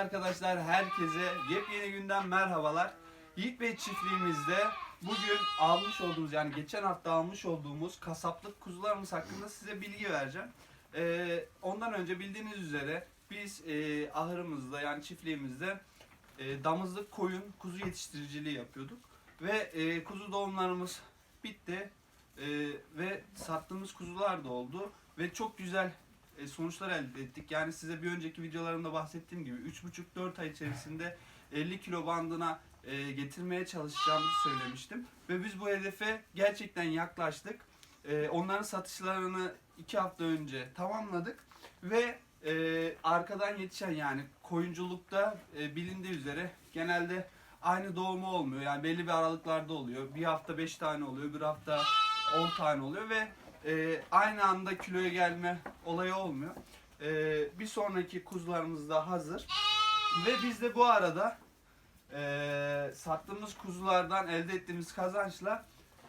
arkadaşlar herkese yepyeni günden merhabalar. Yiğit Bey çiftliğimizde bugün almış olduğumuz yani geçen hafta almış olduğumuz kasaplık kuzularımız hakkında size bilgi vereceğim. Ee, ondan önce bildiğiniz üzere biz e, ahırımızda yani çiftliğimizde e, damızlık koyun kuzu yetiştiriciliği yapıyorduk. Ve e, kuzu doğumlarımız bitti E, ve sattığımız kuzular da oldu ve çok güzel sonuçlar elde ettik. Yani size bir önceki videolarımda bahsettiğim gibi 3,5-4 ay içerisinde 50 kilo bandına e, getirmeye çalışacağımızı söylemiştim. Ve biz bu hedefe gerçekten yaklaştık. E, onların satışlarını 2 hafta önce tamamladık. Ve e, arkadan yetişen yani koyunculukta e, bilindiği üzere genelde aynı doğumu olmuyor. Yani belli bir aralıklarda oluyor. Bir hafta 5 tane oluyor, bir hafta 10 tane oluyor ve e, aynı anda kiloya gelme olayı olmuyor. E, bir sonraki kuzularımız da hazır. Ve biz de bu arada e, sattığımız kuzulardan elde ettiğimiz kazançla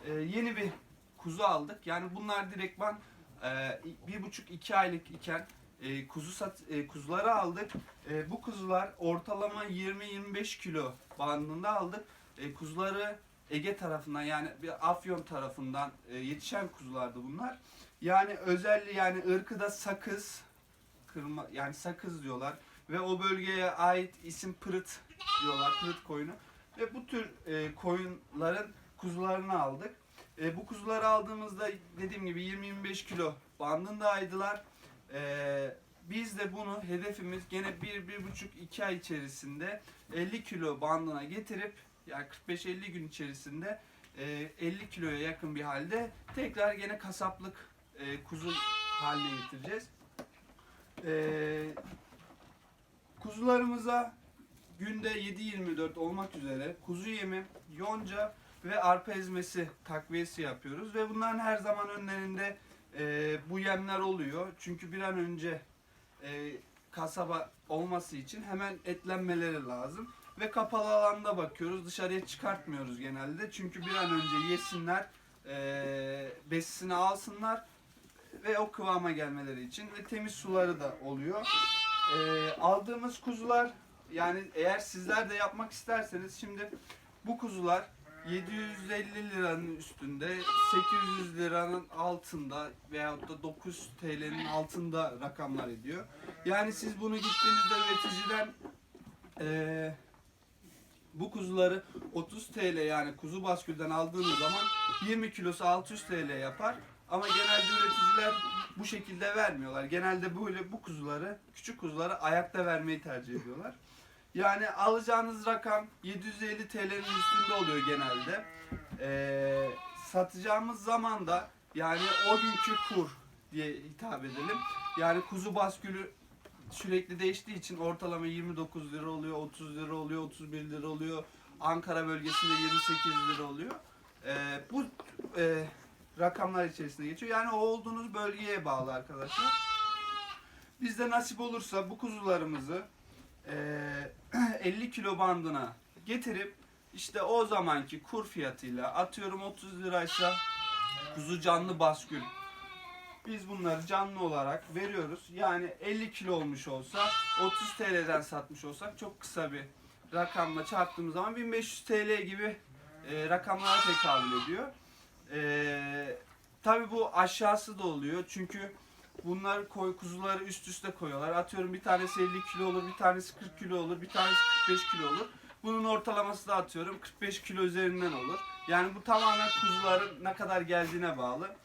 e, yeni bir kuzu aldık. Yani bunlar direktman e, bir buçuk iki aylık iken e, kuzu sat, e, kuzuları aldık. E, bu kuzular ortalama 20-25 kilo bandında aldık. E, kuzuları Ege tarafından yani bir Afyon tarafından e, yetişen kuzulardı bunlar. Yani özelliği yani ırkı da sakız kırma yani sakız diyorlar ve o bölgeye ait isim pırıt diyorlar pırıt koyunu ve bu tür e, koyunların kuzularını aldık. E, bu kuzuları aldığımızda dediğim gibi 20-25 kilo bandındaydılar. E, biz de bunu hedefimiz gene 1-1,5-2 ay içerisinde 50 kilo bandına getirip yani 45-50 gün içerisinde e, 50 kiloya yakın bir halde tekrar gene kasaplık e, kuzu haline getireceğiz. E, kuzularımıza günde 7-24 olmak üzere kuzu yemi, yonca ve arpa ezmesi takviyesi yapıyoruz ve bunların her zaman önlerinde e, bu yemler oluyor. Çünkü bir an önce e, kasaba olması için hemen etlenmeleri lazım. Ve kapalı alanda bakıyoruz. Dışarıya çıkartmıyoruz genelde. Çünkü bir an önce yesinler, e, besisini alsınlar ve o kıvama gelmeleri için ve temiz suları da oluyor. E, aldığımız kuzular yani eğer sizler de yapmak isterseniz şimdi bu kuzular 750 liranın üstünde, 800 liranın altında veyahut da 9 TL'nin altında rakamlar ediyor. Yani siz bunu gittiğinizde üreticiden eee bu kuzuları 30 TL yani kuzu baskülden aldığınız zaman 20 kilosu 600 TL yapar. Ama genelde üreticiler bu şekilde vermiyorlar. Genelde böyle bu kuzuları, küçük kuzuları ayakta vermeyi tercih ediyorlar. Yani alacağınız rakam 750 TL'nin üstünde oluyor genelde. Ee, satacağımız zaman da yani o günkü kur diye hitap edelim. Yani kuzu baskülü sürekli değiştiği için ortalama 29 lira oluyor, 30 lira oluyor, 31 lira oluyor. Ankara bölgesinde 28 lira oluyor. Ee, bu e, rakamlar içerisinde geçiyor. Yani o olduğunuz bölgeye bağlı arkadaşlar. Bizde nasip olursa bu kuzularımızı e, 50 kilo bandına getirip işte o zamanki kur fiyatıyla atıyorum 30 liraysa kuzu canlı baskül biz bunları canlı olarak veriyoruz. Yani 50 kilo olmuş olsa 30 TL'den satmış olsak çok kısa bir rakamla çarptığımız zaman 1500 TL gibi e, rakamlara tekabül ediyor. E, Tabi bu aşağısı da oluyor çünkü bunlar koy kuzuları üst üste koyuyorlar. Atıyorum bir tanesi 50 kilo olur, bir tanesi 40 kilo olur, bir tanesi 45 kilo olur. Bunun ortalaması da atıyorum 45 kilo üzerinden olur. Yani bu tamamen kuzuların ne kadar geldiğine bağlı.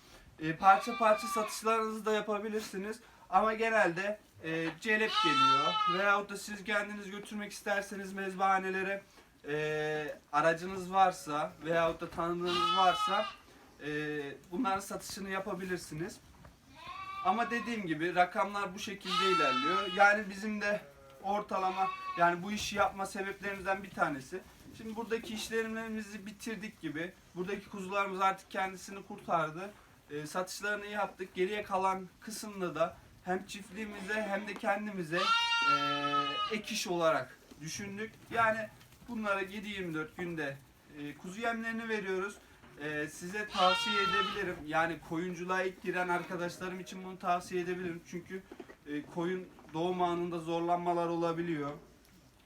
E, parça parça satışlarınızı da yapabilirsiniz. Ama genelde e, celep geliyor. Veyahut da siz kendiniz götürmek isterseniz mezbahanelere e, aracınız varsa veyahut da tanıdığınız varsa e, bunların satışını yapabilirsiniz. Ama dediğim gibi rakamlar bu şekilde ilerliyor. Yani bizim de ortalama yani bu işi yapma sebeplerimizden bir tanesi. Şimdi buradaki işlemlerimizi bitirdik gibi. Buradaki kuzularımız artık kendisini kurtardı. E, satışlarını yaptık. Geriye kalan kısımda da hem çiftliğimize hem de kendimize e, ek iş olarak düşündük. Yani bunlara 7-24 günde e, kuzu yemlerini veriyoruz. E, size tavsiye edebilirim. Yani koyunculuğa ilk giren arkadaşlarım için bunu tavsiye edebilirim. Çünkü e, koyun doğum anında zorlanmalar olabiliyor.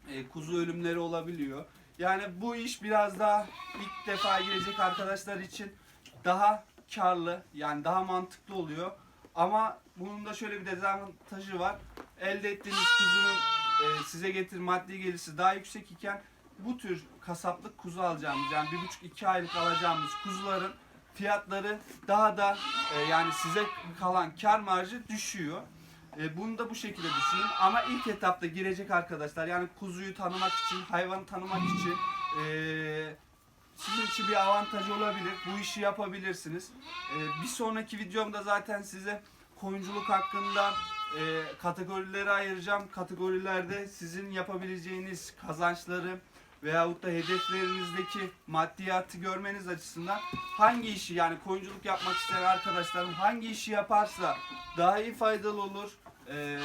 e, kuzu ölümleri olabiliyor. Yani bu iş biraz daha ilk defa girecek arkadaşlar için daha karlı yani daha mantıklı oluyor. Ama bunun da şöyle bir dezavantajı var. Elde ettiğiniz kuzunun e, size getir maddi gelirsi daha yüksek iken bu tür kasaplık kuzu alacağımız yani bir buçuk iki aylık alacağımız kuzuların fiyatları daha da e, yani size kalan kar marjı düşüyor. E, bunu da bu şekilde düşünün. Ama ilk etapta girecek arkadaşlar yani kuzuyu tanımak için, hayvanı tanımak için e, sizin için bir avantaj olabilir. Bu işi yapabilirsiniz. E, bir sonraki videomda zaten size koyunculuk hakkında e, kategorileri ayıracağım. Kategorilerde sizin yapabileceğiniz kazançları veyahut da hedeflerinizdeki maddiyatı görmeniz açısından hangi işi yani koyunculuk yapmak isteyen arkadaşlarım hangi işi yaparsa daha iyi faydalı olur, e,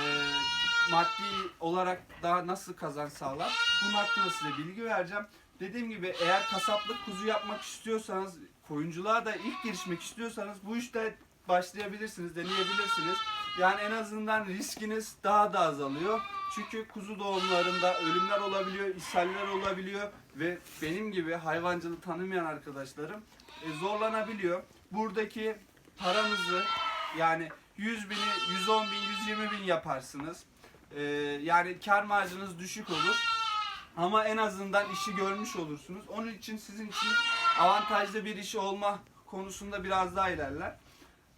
maddi olarak daha nasıl kazanç sağlar bunun hakkında size bilgi vereceğim. Dediğim gibi eğer kasaplık kuzu yapmak istiyorsanız, koyunculuğa da ilk girişmek istiyorsanız bu işte başlayabilirsiniz, deneyebilirsiniz. Yani en azından riskiniz daha da azalıyor. Çünkü kuzu doğumlarında ölümler olabiliyor, ishaller olabiliyor ve benim gibi hayvancılığı tanımayan arkadaşlarım e, zorlanabiliyor. Buradaki paranızı yani 100 bini, 110 bin, 120 bin yaparsınız. E, yani kar marjınız düşük olur. Ama en azından işi görmüş olursunuz. Onun için sizin için avantajlı bir iş olma konusunda biraz daha ilerler.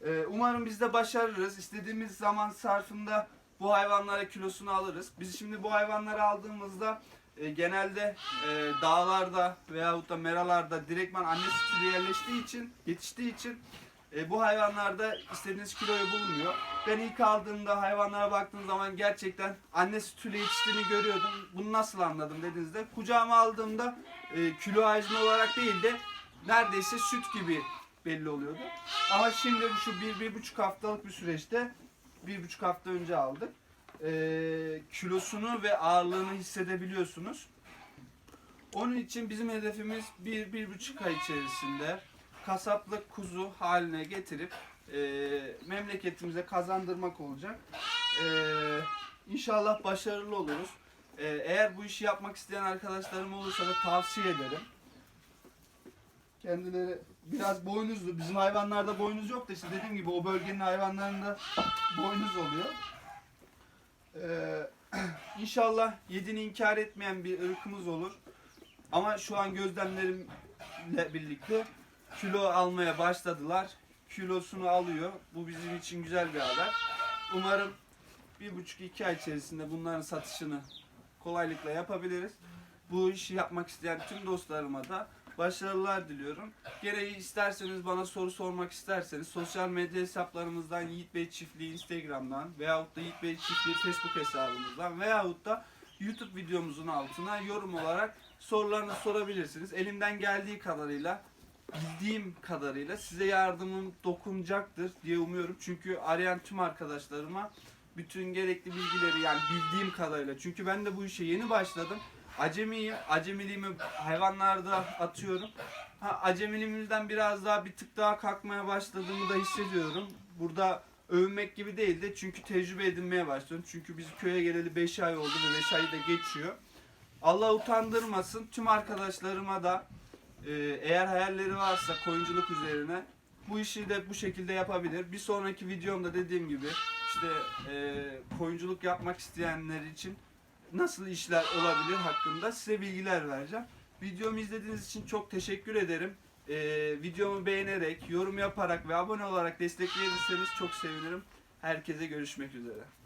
Ee, umarım biz de başarırız. İstediğimiz zaman sarfında bu hayvanlara kilosunu alırız. Biz şimdi bu hayvanları aldığımızda e, genelde e, dağlarda veyahut da meralarda direktman anne sütü yerleştiği için, yetiştiği için e, bu hayvanlarda istediğiniz kiloyu bulmuyor. Ben ilk aldığımda hayvanlara baktığım zaman gerçekten anne sütüyle yetiştiğini görüyordum. Bunu nasıl anladım dediğinizde kucağıma aldığımda e, kilo hacmi olarak değil de neredeyse süt gibi belli oluyordu. Ama şimdi bu şu bir, bir buçuk haftalık bir süreçte bir buçuk hafta önce aldık. E, kilosunu ve ağırlığını hissedebiliyorsunuz. Onun için bizim hedefimiz bir, bir buçuk ay içerisinde kasaplık kuzu haline getirip e, memleketimize kazandırmak olacak. E, inşallah başarılı oluruz. E, eğer bu işi yapmak isteyen arkadaşlarım olursa da tavsiye ederim. Kendileri biraz boynuzlu. Bizim hayvanlarda boynuz yok da işte dediğim gibi o bölgenin hayvanlarında boynuz oluyor. Ee, inşallah yediğini inkar etmeyen bir ırkımız olur. Ama şu an gözlemlerimle birlikte kilo almaya başladılar. Kilosunu alıyor. Bu bizim için güzel bir haber. Umarım bir buçuk iki ay içerisinde bunların satışını kolaylıkla yapabiliriz. Bu işi yapmak isteyen tüm dostlarıma da başarılar diliyorum. Gereği isterseniz bana soru sormak isterseniz sosyal medya hesaplarımızdan Yiğit Bey Çiftliği Instagram'dan veyahut da Yiğit Bey Çiftliği Facebook hesabımızdan veyahut da YouTube videomuzun altına yorum olarak sorularınızı sorabilirsiniz. Elimden geldiği kadarıyla bildiğim kadarıyla size yardımım dokunacaktır diye umuyorum. Çünkü arayan tüm arkadaşlarıma bütün gerekli bilgileri yani bildiğim kadarıyla. Çünkü ben de bu işe yeni başladım. Acemiyim. Acemiliğimi hayvanlarda atıyorum. Ha, acemiliğimizden biraz daha bir tık daha kalkmaya başladığımı da hissediyorum. Burada övünmek gibi değil de çünkü tecrübe edinmeye başlıyorum. Çünkü biz köye geleli 5 ay oldu ve 5 ayı da geçiyor. Allah utandırmasın. Tüm arkadaşlarıma da eğer hayalleri varsa koyunculuk üzerine bu işi de bu şekilde yapabilir. Bir sonraki videomda dediğim gibi işte e, koyunculuk yapmak isteyenler için nasıl işler olabilir hakkında size bilgiler vereceğim. Videomu izlediğiniz için çok teşekkür ederim. E, videomu beğenerek, yorum yaparak ve abone olarak destekleyebilirseniz çok sevinirim. Herkese görüşmek üzere.